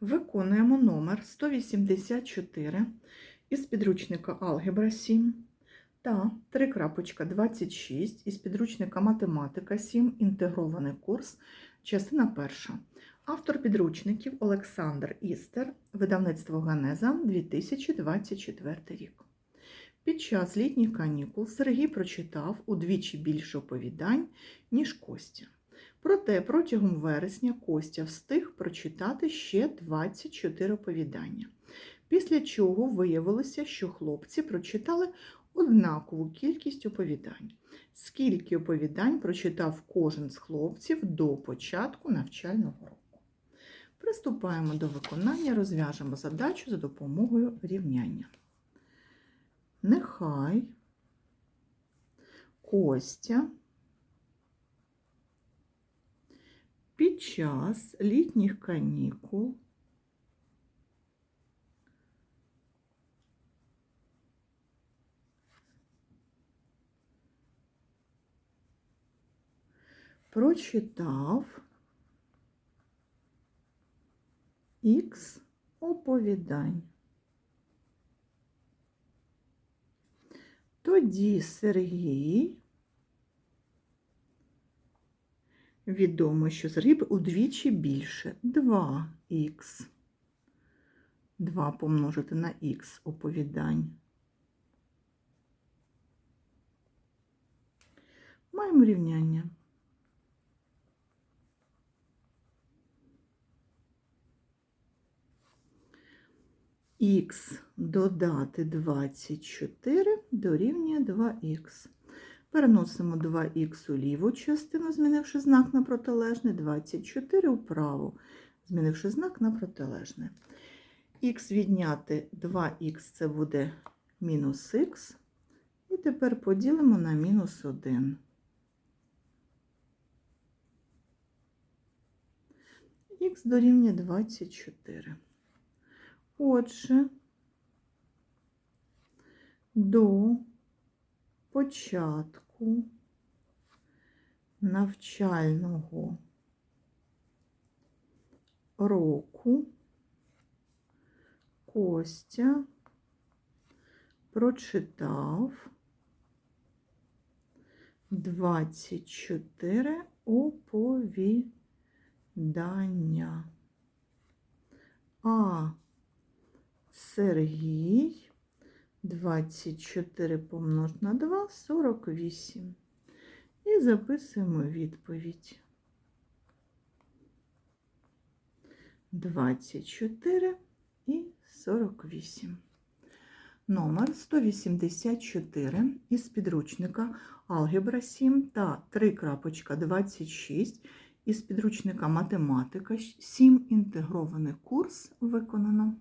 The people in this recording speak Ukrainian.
Виконуємо номер 184 із підручника Алгебра 7 та 3.26 із підручника Математика 7. Інтегрований курс, частина перша. Автор підручників Олександр Істер, видавництво Генеза 2024 рік. Під час літніх канікул Сергій прочитав удвічі більше оповідань, ніж Костя. Проте протягом вересня Костя встиг прочитати ще 24 оповідання. Після чого виявилося, що хлопці прочитали однакову кількість оповідань. Скільки оповідань прочитав кожен з хлопців до початку навчального року. Приступаємо до виконання, розв'яжемо задачу за допомогою рівняння. Нехай Костя під час літніх канікул прочитав ікс оповідань. Тоді Сергій Відомо, що Сергій удвічі більше 2х. 2 помножити на х оповідань. Маємо рівняння. Х додати 24 дорівнює 2х. Переносимо 2х у ліву частину, змінивши знак на протилежний, 24 вправо, змінивши знак на протилежне. Х відняти 2х це буде мінус х. І тепер поділимо на мінус 1. Х дорівнює 24. Отже, до початку навчального року Костя прочитав 24 оповідання. А Сергій 24 помножити на 2 48. І записуємо відповідь. 24 і 48. Номер 184 із підручника Алгебра 7 та 3.26 із підручника Математика 7. Інтегрований курс виконано.